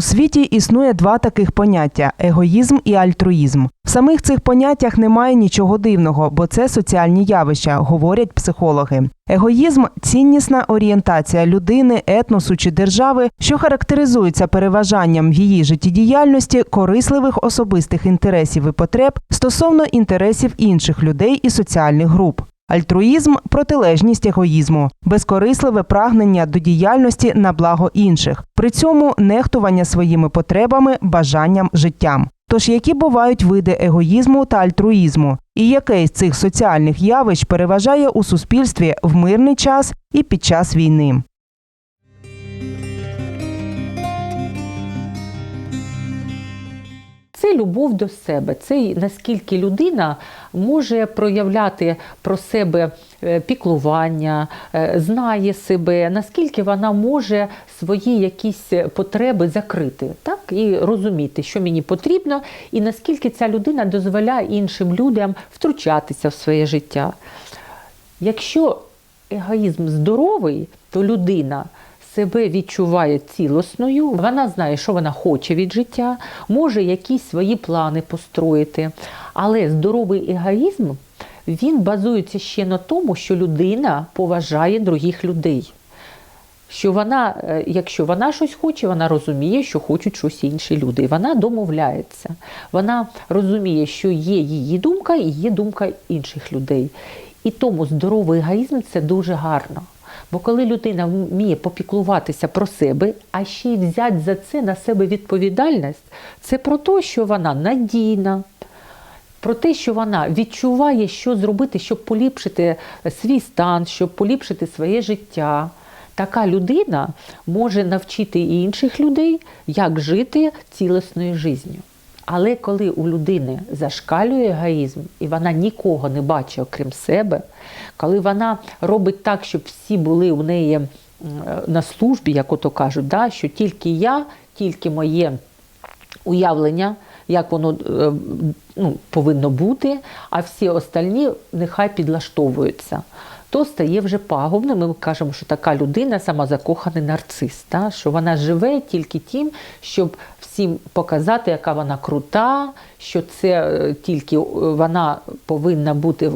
У світі існує два таких поняття егоїзм і альтруїзм. В самих цих поняттях немає нічого дивного, бо це соціальні явища, говорять психологи. Егоїзм ціннісна орієнтація людини, етносу чи держави, що характеризується переважанням в її життєдіяльності корисливих особистих інтересів і потреб стосовно інтересів інших людей і соціальних груп. Альтруїзм протилежність егоїзму, безкорисливе прагнення до діяльності на благо інших, при цьому нехтування своїми потребами, бажанням, життям. Тож які бувають види егоїзму та альтруїзму, і яке з цих соціальних явищ переважає у суспільстві в мирний час і під час війни? Любов до себе. Це наскільки людина може проявляти про себе е, піклування, е, знає себе, наскільки вона може свої якісь потреби закрити, так і розуміти, що мені потрібно, і наскільки ця людина дозволяє іншим людям втручатися в своє життя. Якщо егоїзм здоровий, то людина себе відчуває цілісною, вона знає, що вона хоче від життя, може якісь свої плани построїти. Але здоровий егоїзм він базується ще на тому, що людина поважає других людей. Що вона, е, якщо вона щось хоче, вона розуміє, що хочуть щось інші люди. Вона домовляється. Вона розуміє, що є її думка і є думка інших людей. І тому здоровий егоїзм це дуже гарно. Бо коли людина вміє попіклуватися про себе, а ще й взяти за це на себе відповідальність, це про те, що вона надійна, про те, що вона відчуває, що зробити, щоб поліпшити свій стан, щоб поліпшити своє життя. Така людина може навчити інших людей, як жити цілісною життю. Але коли у людини зашкалює егоїзм, і вона нікого не бачить, окрім себе, коли вона робить так, щоб всі були у неї на службі, як ото кажуть, да, що тільки я, тільки моє уявлення, як воно е, ну, повинно бути, а всі остальні нехай підлаштовуються. То стає вже пагубним. Ми кажемо, що така людина самозакоханий нарцис, та? що вона живе тільки тим, щоб всім показати, яка вона крута, що це е, тільки вона повинна бути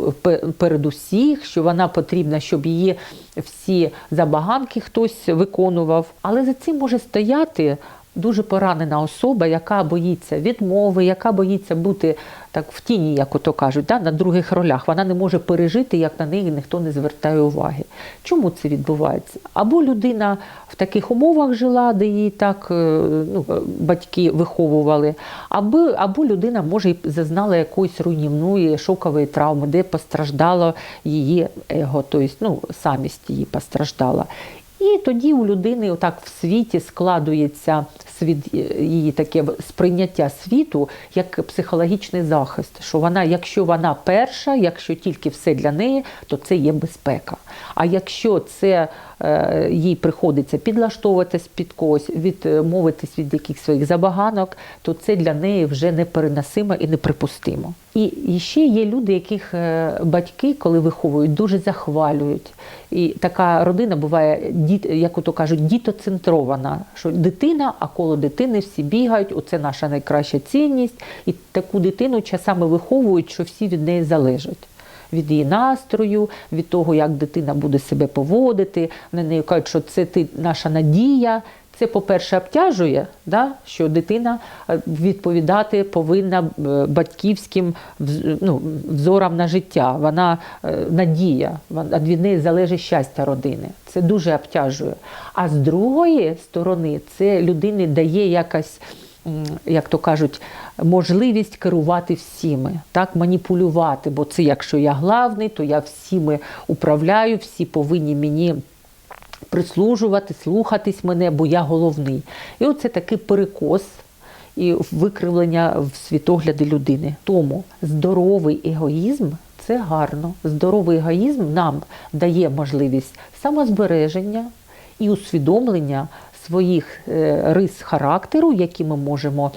перед усіх, що вона потрібна, щоб її всі забаганки хтось виконував. Але за цим може стояти дуже поранена особа, яка боїться відмови, яка боїться бути так в тіні, як ото кажуть, да, на других ролях. Вона не може пережити, як на неї ніхто не звертає уваги. Чому це відбувається? Або людина в таких умовах жила, де її так е, ну, батьки виховували, або, або людина може зазнала якоїсь руйнівної шокової травми, де постраждало її его, тобто ну, самість її постраждала. І тоді у людини отак в світі складується світ її таке сприйняття світу як психологічний захист. Що вона, якщо вона перша, якщо тільки все для неї, то це є безпека. А якщо це е, їй приходиться підлаштовуватись під когось, відмовитись від якихось своїх забаганок, то це для неї вже непереносимо і неприпустимо. І, ще є люди, яких е, батьки, коли виховують, дуже захвалюють. І така родина буває, як ото кажуть, дітоцентрована, що дитина, а коло дитини всі бігають, оце наша найкраща цінність. І таку дитину часами виховують, що всі від неї залежать. Від її настрою, від того, як дитина буде себе поводити. На неї кажуть, що це ти наша надія. Це, по-перше, обтяжує, да, що дитина е, відповідати повинна е, батьківським ну, взорам на життя. Вона е, надія, від неї залежить щастя родини. Це дуже обтяжує. А з другої сторони, це людині дає якась як то кажуть, можливість керувати всіми, так, маніпулювати. Бо це якщо я главний, то я всіми управляю, всі повинні мені прислужувати, слухатись мене, бо я головний. І оце такий перекос і викривлення в світогляді людини. Тому здоровий егоїзм це гарно. Здоровий егоїзм нам дає можливість самозбереження і усвідомлення своїх е, рис характеру, які ми можемо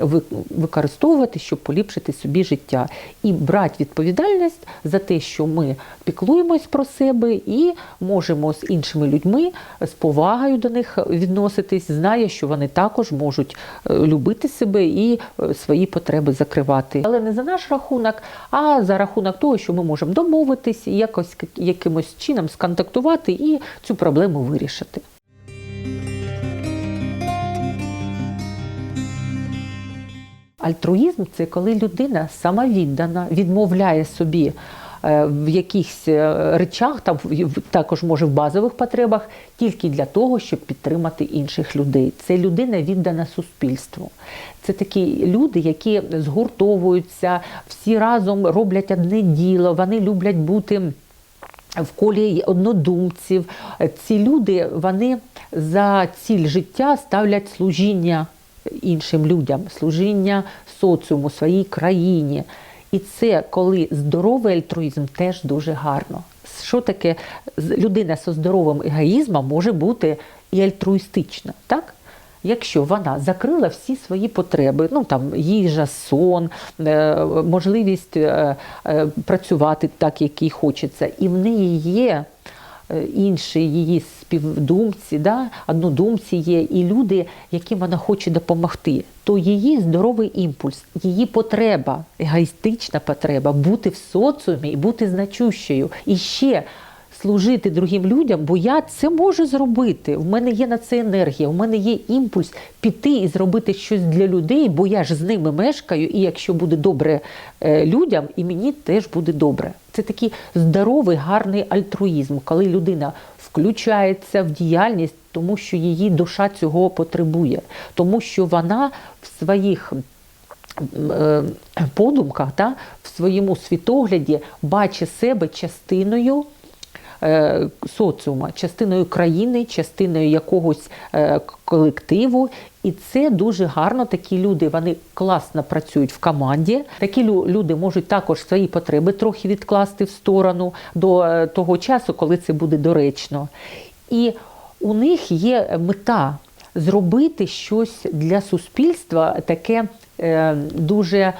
ви- використовувати, щоб поліпшити собі життя, і брати відповідальність за те, що ми піклуємось про себе і можемо з іншими людьми з повагою до них відноситись, знає, що вони також можуть е, любити себе і е, свої потреби закривати. Але не за наш рахунок, а за рахунок того, що ми можемо домовитись, якось якимось чином сконтактувати і цю проблему вирішити. Альтруїзм це коли людина самовіддана, відмовляє собі е, в якихось е, речах, там також може в базових потребах, тільки для того, щоб підтримати інших людей. Це людина віддана суспільству. Це такі люди, які згуртовуються, всі разом роблять одне діло, вони люблять бути в колі однодумців. Ці люди вони за ціль життя ставлять служіння іншим людям, служіння соціуму, своїй країні. І це коли здоровий альтруїзм теж дуже гарно. Що таке людина зі здоровим егоїзмом може бути і альтруїстична, так? Якщо вона закрила всі свої потреби, ну там їжа, сон, е, можливість е, е, працювати так, як їй хочеться, і в неї є інші її співдумці, да, однодумці є, і люди, яким вона хоче допомогти, то її здоровий імпульс, її потреба, егоїстична потреба бути в соціумі і бути значущою. І ще служити другим людям, бо я це можу зробити. В мене є на це енергія, в мене є імпульс піти і зробити щось для людей, бо я ж з ними мешкаю, і якщо буде добре е, людям, і мені теж буде добре. Це такий здоровий, гарний альтруїзм, коли людина включається в діяльність, тому що її душа цього потребує, тому що вона в своїх е, подумках, да, в своєму світогляді бачить себе частиною соціума, частиною країни, частиною якогось е, колективу. І це дуже гарно. Такі люди вони класно працюють в команді. Такі люди можуть також свої потреби трохи відкласти в сторону до е, того часу, коли це буде доречно. І у них є мета зробити щось для суспільства таке е, дуже е,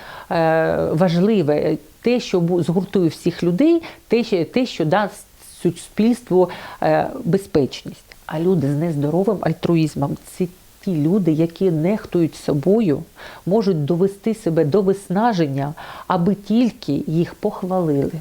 важливе, те, що згуртує всіх людей, те, те, що дасть суспільству е, безпечність. А люди з нездоровим альтруїзмом це ті люди, які нехтують собою, можуть довести себе до виснаження, аби тільки їх похвалили.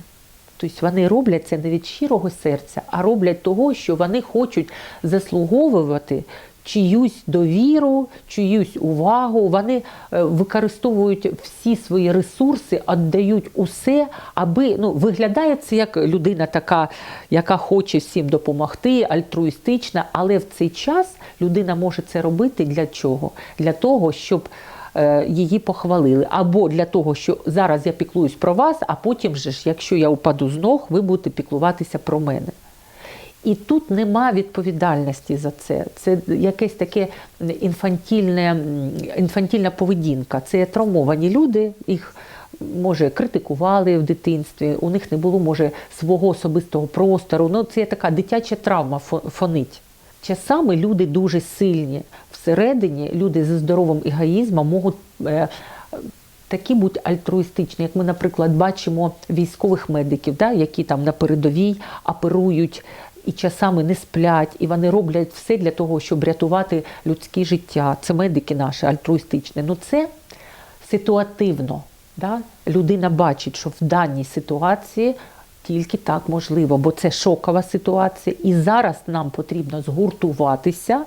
Тобто вони роблять це не від щирого серця, а роблять того, що вони хочуть заслуговувати чиюсь довіру, чиюсь увагу. Вони е, використовують всі свої ресурси, віддають усе, аби ну, виглядає це як людина така, яка хоче всім допомогти, альтруїстична, але в цей час людина може це робити для чого? Для того, щоб е, її похвалили. Або для того, що зараз я піклуюсь про вас, а потім же ж, якщо я упаду з ног, ви будете піклуватися про мене. І тут нема відповідальності за це. Це якесь таке інфантільне, інфантільна поведінка. Це травмовані люди, їх може критикували в дитинстві, у них не було може свого особистого простору. Ну, це така дитяча травма фонить. Часами люди дуже сильні. Всередині люди зі здоровим егоїзмом можуть е, такі бути альтруїстичні, як ми, наприклад, бачимо військових медиків, да, які там на передовій оперують і часами не сплять, і вони роблять все для того, щоб рятувати людське життя. Це медики наші альтруїстичні. Ну це ситуативно. Да? Людина бачить, що в даній ситуації тільки так можливо, бо це шокова ситуація. І зараз нам потрібно згуртуватися.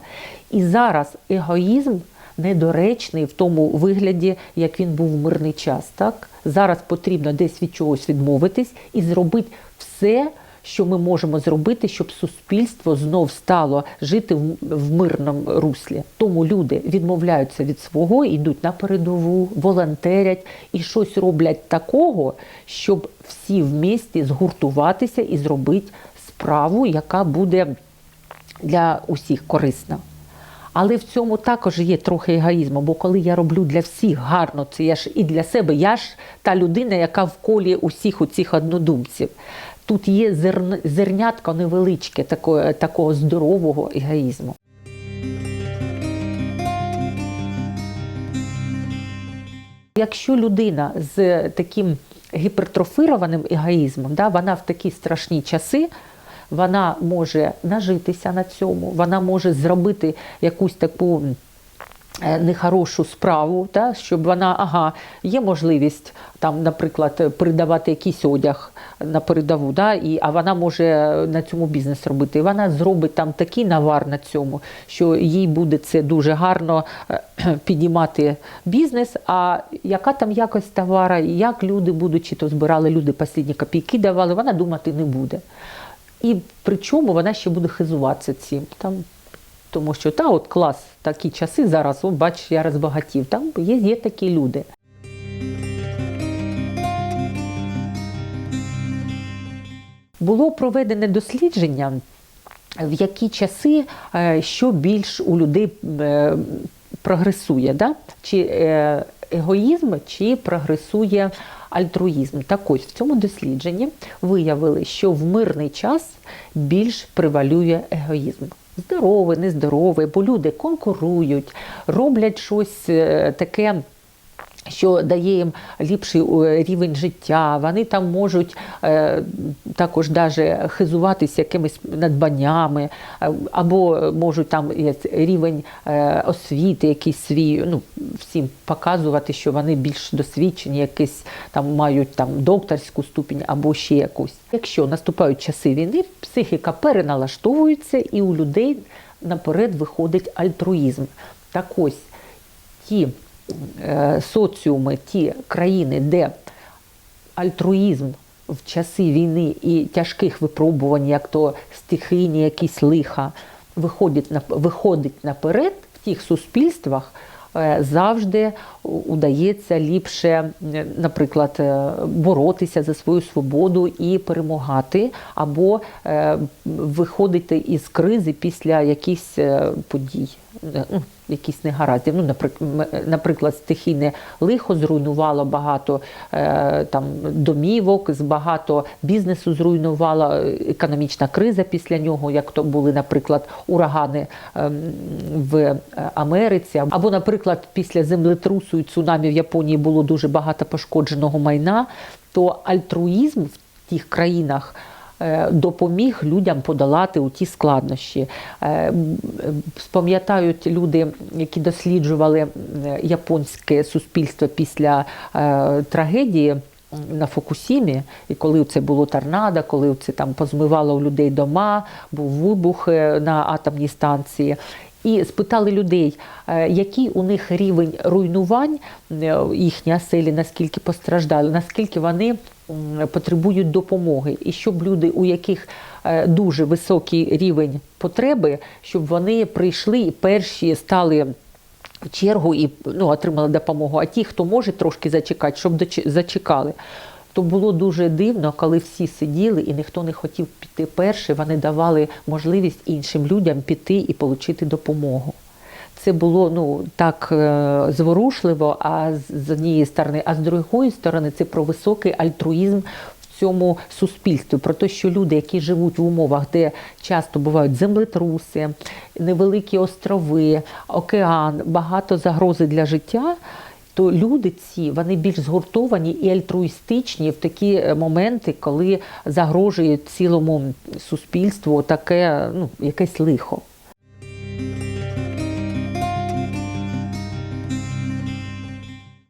І зараз егоїзм недоречний в тому вигляді, як він був в мирний час. Так? Зараз потрібно десь від чогось відмовитись і зробити все, що ми можемо зробити, щоб суспільство знов стало жити в, в мирному руслі. Тому люди відмовляються від свого, йдуть на передову, волонтерять і щось роблять такого, щоб всі вмісті згуртуватися і зробити справу, яка буде для усіх корисна. Але в цьому також є трохи егоїзму, бо коли я роблю для всіх гарно, це я ж і для себе, я ж та людина, яка в колі усіх оцих однодумців. Тут є зерн... зернятко невеличке такого, такого здорового егоїзму. Якщо людина з таким гіпертрофірованим егоїзмом, да, вона в такі страшні часи. Вона може нажитися на цьому, вона може зробити якусь таку нехорошу справу, та, щоб вона, ага, є можливість там, наприклад, передавати якийсь одяг на передову, да, і, а вона може на цьому бізнес робити. І вона зробить там такий навар на цьому, що їй буде це дуже гарно е, піднімати бізнес. А яка там якість товара, як люди будуть, чи то збирали люди останні копійки давали, вона думати не буде. І причому вона ще буде хизуватися цим. Там, тому що та от клас, такі часи зараз, о, бач, я розбагатів. Там є, є такі люди. Було проведене дослідження, в які часи е, що більш у людей е, прогресує, да? чи е, егоїзм, чи прогресує альтруїзм. Так ось в цьому дослідженні виявили, що в мирний час більш превалює егоїзм. Здоровий, нездоровий, бо люди конкурують, роблять щось е, таке що дає їм ліпший е, рівень життя. Вони там можуть е, також даже хизуватися якимись надбаннями, е, або можуть там рівень освіти, якийсь свій, ну, всім показувати, що вони більш досвідчені, якісь там мають там докторську ступінь або ще якусь. Якщо наступають часи війни, психіка переналаштовується і у людей наперед виходить альтруїзм. Так ось ті соціуми, ті країни, де альтруїзм в часи війни і тяжких випробувань, як то стихійні якісь лиха, виходить, на- виходить наперед в тих суспільствах. е, Завжди удається ліпше, е, наприклад, е, боротися за свою свободу і перемагати, або е, виходити із кризи після якихось е, подій, е, ну, якісь негараздів. Ну, наприклад, стихійне лихо зруйнувало багато е, там домівок, багато бізнесу зруйнувала е, економічна криза після нього, як то були, наприклад, урагани ем, в е, Америці. Або, наприклад, після землетрусу і цунамі в Японії було дуже багато пошкодженого майна, то альтруїзм в тих країнах е, допоміг людям подолати у ті складнощі. Е, е, Спам'ятають люди, які досліджували е, японське суспільство після е, трагедії. На Фукусімі, і коли це було торнадо, коли це там позмивало у людей дома, був вибух е, на атомній станції. І спитали людей, е, який у них рівень руйнувань е, їхні оселі, наскільки постраждали, наскільки вони потребують допомоги, і щоб люди, у яких е, дуже високий рівень потреби, щоб вони прийшли і перші стали в чергу і ну, отримали допомогу. А ті, хто може трошки зачекати, щоб зачекали. То було дуже дивно, коли всі сиділи і ніхто не хотів піти перший, вони давали можливість іншим людям піти і отримати допомогу. Це було ну так е, зворушливо, а з- однієї сторони, а з другої сторони, це про високий альтруїзм цьому суспільстві, про те, що люди, які живуть в умовах, де часто бувають землетруси, невеликі острови, океан, багато загрози для життя. То люди ці вони більш згуртовані і альтруїстичні в такі е, моменти, коли загрожує цілому суспільству таке, ну якесь лихо.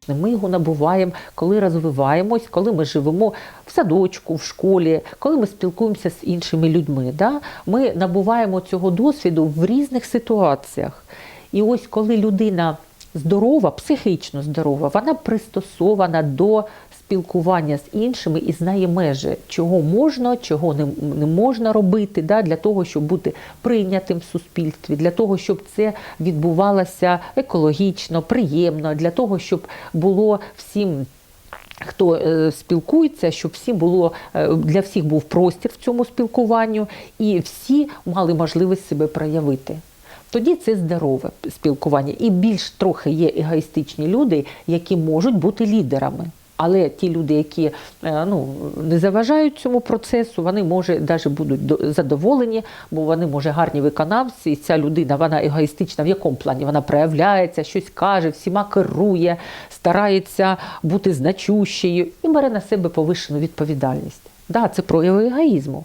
Ми його набуваємо, коли розвиваємось, коли ми живемо в садочку, в школі, коли ми спілкуємося з іншими людьми. Да? Ми набуваємо цього досвіду в різних ситуаціях. І ось коли людина здорова, психічно здорова, вона пристосована до спілкування з іншими і знає межі, чого можна, чого не, можна робити, да, для того, щоб бути прийнятим в суспільстві, для того, щоб це відбувалося екологічно, приємно, для того, щоб було всім. Хто е, спілкується, щоб всі було е, для всіх був простір в цьому спілкуванню, і всі мали можливість себе проявити. Тоді це здорове спілкування. І більш трохи є егоїстичні люди, які можуть бути лідерами. Але ті люди, які е, ну, не заважають цьому процесу, вони може навіть будуть задоволені, бо вони може гарні виконавці. І ця людина вона егоїстична в якому плані? Вона проявляється, щось каже, всіма керує, старається бути значущою і бере на себе повищену відповідальність. Да, це прояв егоїзму.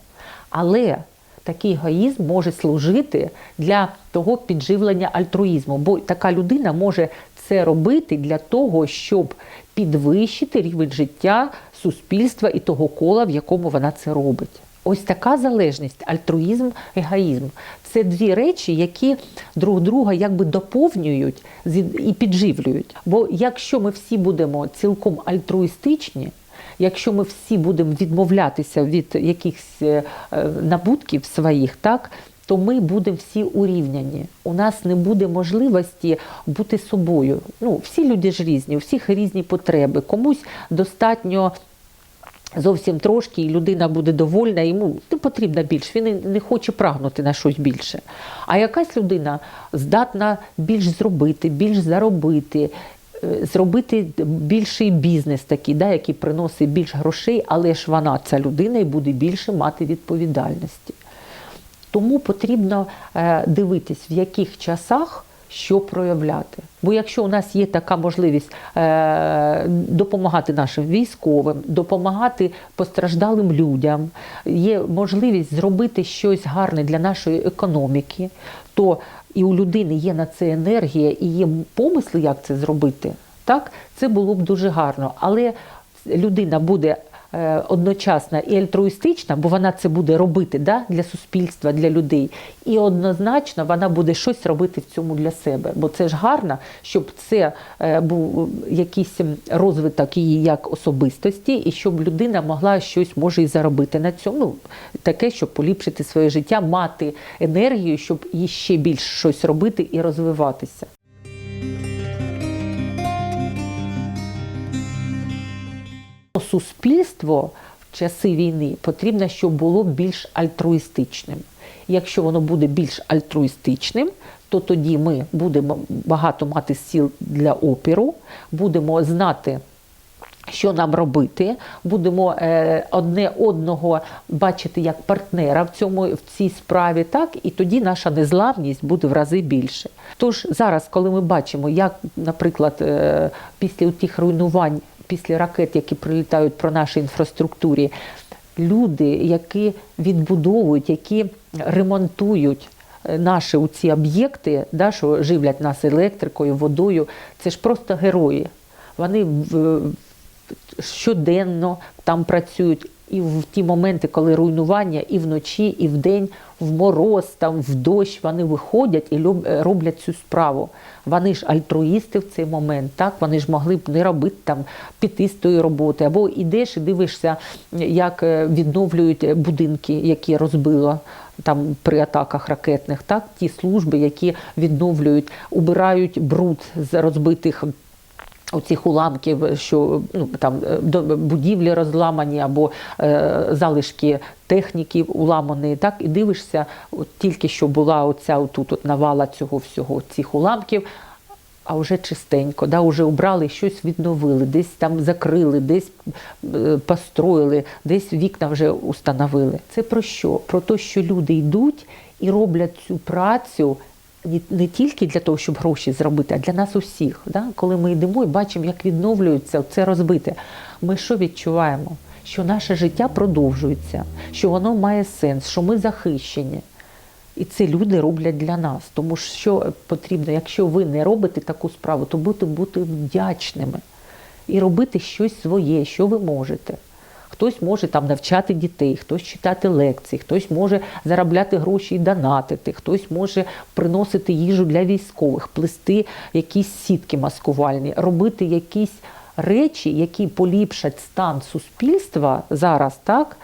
Але такий егоїзм може служити для того підживлення альтруїзму, бо така людина може це робити для того, щоб підвищити рівень життя суспільства і того кола, в якому вона це робить. Ось така залежність, альтруїзм, егоїзм це дві речі, які друг друга якби доповнюють і підживлюють. Бо якщо ми всі будемо цілком альтруїстичні, якщо ми всі будемо відмовлятися від якихось е, набутків своїх, так. То ми будемо всі урівняні. У нас не буде можливості бути собою. Ну, всі люди ж різні, у всіх різні потреби. Комусь достатньо зовсім трошки, і людина буде довольна, йому не потрібно більше, він не хоче прагнути на щось більше. А якась людина здатна більш зробити, більш заробити. Зробити більший бізнес такий, да, який приносить більш грошей, але ж вона, ця людина, і буде більше мати відповідальності. Тому потрібно е, дивитись, в яких часах що проявляти. Бо якщо у нас є така можливість е, допомагати нашим військовим, допомагати постраждалим людям, є можливість зробити щось гарне для нашої економіки, то і у людини є на це енергія і є помисли, як це зробити, так це було б дуже гарно. Але людина буде е, одночасно і альтруїстична, бо вона це буде робити да, для суспільства, для людей, і однозначно вона буде щось робити в цьому для себе. Бо це ж гарно, щоб це е, був якийсь розвиток її як особистості, і щоб людина могла щось може і заробити на цьому. Ну, таке, щоб поліпшити своє життя, мати енергію, щоб їй ще більше щось робити і розвиватися. Суспільство в часи війни потрібно, щоб було більш альтруїстичним. Якщо воно буде більш альтруїстичним, то тоді ми будемо багато мати сил для опіру, будемо знати. Що нам робити, будемо е, одне одного бачити як партнера в цьому в цій справі, так і тоді наша незламність буде в рази більше. Тож зараз, коли ми бачимо, як, наприклад, е, після тих руйнувань, після ракет, які прилітають про нашій інфраструктурі, люди, які відбудовують, які ремонтують Наші наші ці об'єкти, да, що живлять нас електрикою, водою, це ж просто герої. Вони щоденно там працюють і в ті моменти, коли руйнування, і вночі, і вдень, в мороз, там, в дощ, вони виходять і е, роблять цю справу. Вони ж альтруїсти в цей момент, так? Вони ж могли б не робити там піти з тої роботи. Або йдеш і дивишся, як е, відновлюють будинки, які розбило там при атаках ракетних, так? Ті служби, які відновлюють, убирають бруд з розбитих оцих уламків, що ну там е, будівлі розламані або е, залишки техніки уламані, так і дивишся, от тільки що була оця отут от навала цього всього, цих уламків. А вже чистенько, да, вже убрали, щось відновили, десь там закрили, десь е, построїли, десь вікна вже установили. Це про що? Про те, що люди йдуть і роблять цю працю не тільки для того, щоб гроші зробити, а для нас усіх. Да? Коли ми йдемо і бачимо, як відновлюється це розбите, ми що відчуваємо? Що наше життя продовжується, що воно має сенс, що ми захищені. І це люди роблять для нас. Тому що потрібно, якщо ви не робите таку справу, то бути, бути вдячними і робити щось своє, що ви можете. Хтось може там навчати дітей, хтось читати лекції, хтось може заробляти гроші і донатити, хтось може приносити їжу для військових, плести якісь сітки маскувальні, робити якісь речі, які поліпшать стан суспільства зараз, так?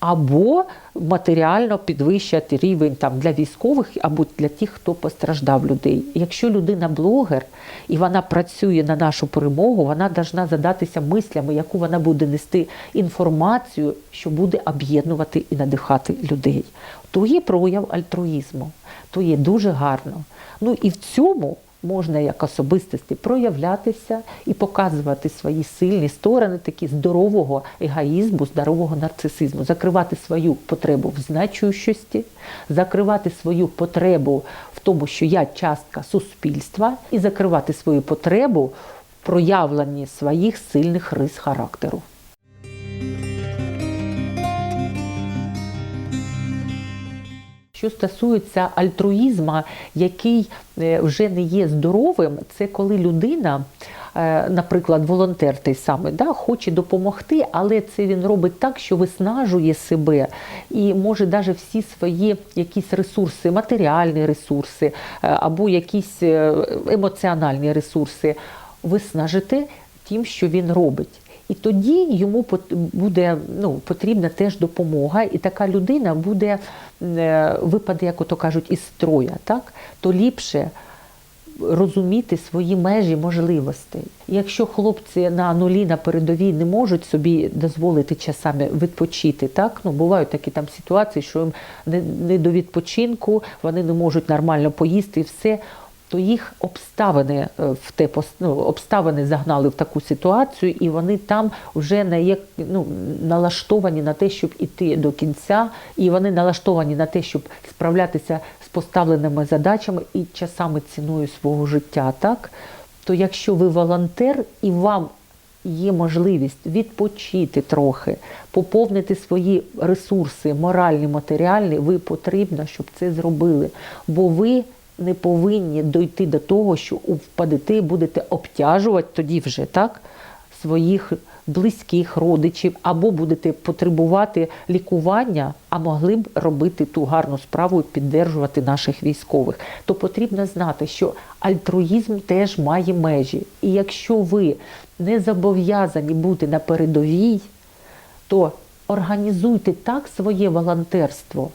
Або матеріально підвищати рівень там для військових або для тих, хто постраждав людей. Якщо людина блогер і вона працює на нашу перемогу, вона повинна задатися мислями, яку вона буде нести інформацію, що буде об'єднувати і надихати людей. То є прояв альтруїзму, то є дуже гарно. Ну і в цьому можна як особистості проявлятися і показувати свої сильні сторони, такі здорового егоїзму, здорового нарцисизму, закривати свою потребу в значущості, закривати свою потребу в тому, що я частка суспільства, і закривати свою потребу в проявленні своїх сильних рис характеру. Що стосується альтруїзму, який е, вже не є здоровим, це коли людина, е, наприклад, волонтер той самий, да, хоче допомогти, але це він робить так, що виснажує себе і може навіть всі свої якісь ресурси, матеріальні ресурси е, або якісь емоціональні ресурси виснажити тим, що він робить. І тоді йому буде ну, потрібна теж допомога, і така людина буде е, випаде, як ото кажуть, із строя, так? то ліпше розуміти свої межі можливостей. Якщо хлопці на нулі на передовій не можуть собі дозволити часами відпочити, так ну бувають такі там ситуації, що їм не, не до відпочинку, вони не можуть нормально поїсти і все. То їх обставини е, в те ну, обставини загнали в таку ситуацію, і вони там вже не є ну, налаштовані на те, щоб іти до кінця, і вони налаштовані на те, щоб справлятися з поставленими задачами і часами ціною свого життя. Так то якщо ви волонтер і вам є можливість відпочити трохи, поповнити свої ресурси, моральні, матеріальні, ви потрібно, щоб це зробили. Бо ви не повинні дойти до того, що впадете і будете обтяжувати тоді вже так своїх близьких родичів, або будете потребувати лікування, а могли б робити ту гарну справу і піддержувати наших військових. То потрібно знати, що альтруїзм теж має межі. І якщо ви не зобов'язані бути на передовій, то організуйте так своє волонтерство,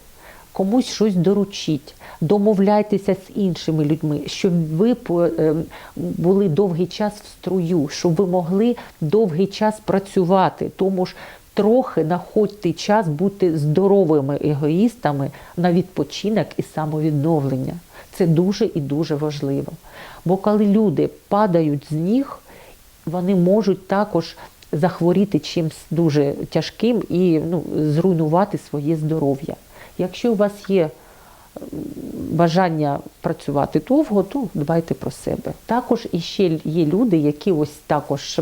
комусь щось доручіть, домовляйтеся з іншими людьми, щоб ви ем, були довгий час в струю, щоб ви могли довгий час працювати. Тому ж трохи знаходьте час бути здоровими егоїстами на відпочинок і самовідновлення. Це дуже і дуже важливо. Бо коли люди падають з ніг, вони можуть також захворіти чимось дуже тяжким і ну, зруйнувати своє здоров'я. Якщо у вас є бажання працювати довго, то дбайте про себе. Також іще є люди, які ось також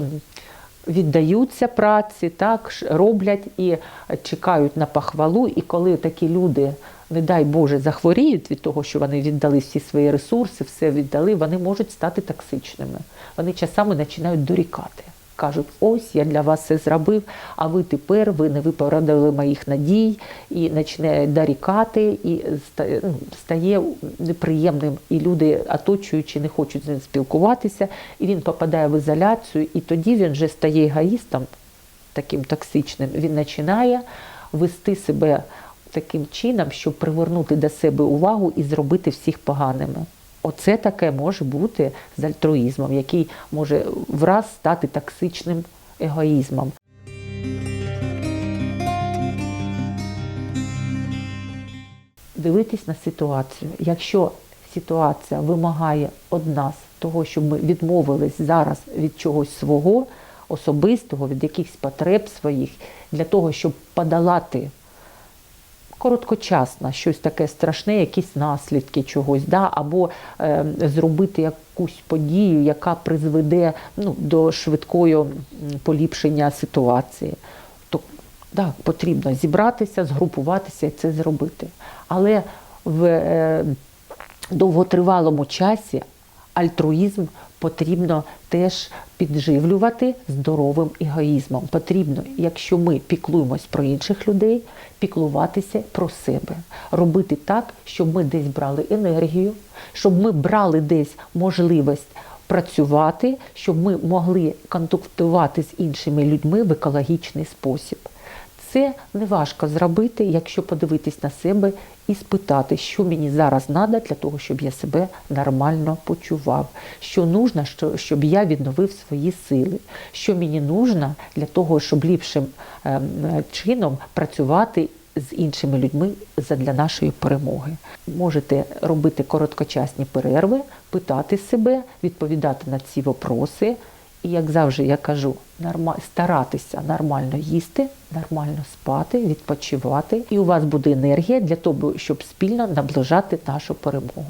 віддаються праці, так роблять і чекають на похвалу. І коли такі люди, не дай Боже, захворіють від того, що вони віддали всі свої ресурси, все віддали, вони можуть стати токсичними. Вони часами починають дорікати. Кажуть, ось я для вас все зробив, а ви тепер ви не виправдали моїх надій і починає дорікати, і ну, стає неприємним. І люди, оточуючи, не хочуть з ним спілкуватися, і він попадає в ізоляцію, і тоді він вже стає егоїстом, таким токсичним. Він починає вести себе таким чином, щоб привернути до себе увагу і зробити всіх поганими. Оце таке може бути з альтруїзмом, який може враз стати токсичним егоїзмом. Дивитись на ситуацію. Якщо ситуація вимагає од нас того, щоб ми відмовились зараз від чогось свого особистого, від якихось потреб своїх, для того, щоб подолати короткочасно щось таке страшне, якісь наслідки чогось, да? або е, зробити якусь подію, яка призведе ну, до швидкого поліпшення ситуації. То да, потрібно зібратися, згрупуватися і це зробити. Але в е, довготривалому часі альтруїзм потрібно теж підживлювати здоровим егоїзмом. Потрібно, якщо ми піклуємось про інших людей, піклуватися про себе, робити так, щоб ми десь брали енергію, щоб ми брали десь можливість працювати, щоб ми могли контактувати з іншими людьми в екологічний спосіб. Це не важко зробити, якщо подивитись на себе і спитати, що мені зараз треба для того, щоб я себе нормально почував, що нужно, що- щоб я відновив свої сили, що мені нужно для того, щоб ліпшим ем, чином працювати з іншими людьми задля нашої перемоги. Можете робити короткочасні перерви, питати себе, відповідати на ці вопроси. І як завжди я кажу, норма- старатися нормально їсти, нормально спати, відпочивати, і у вас буде енергія для того, щоб спільно наближати нашу перемогу.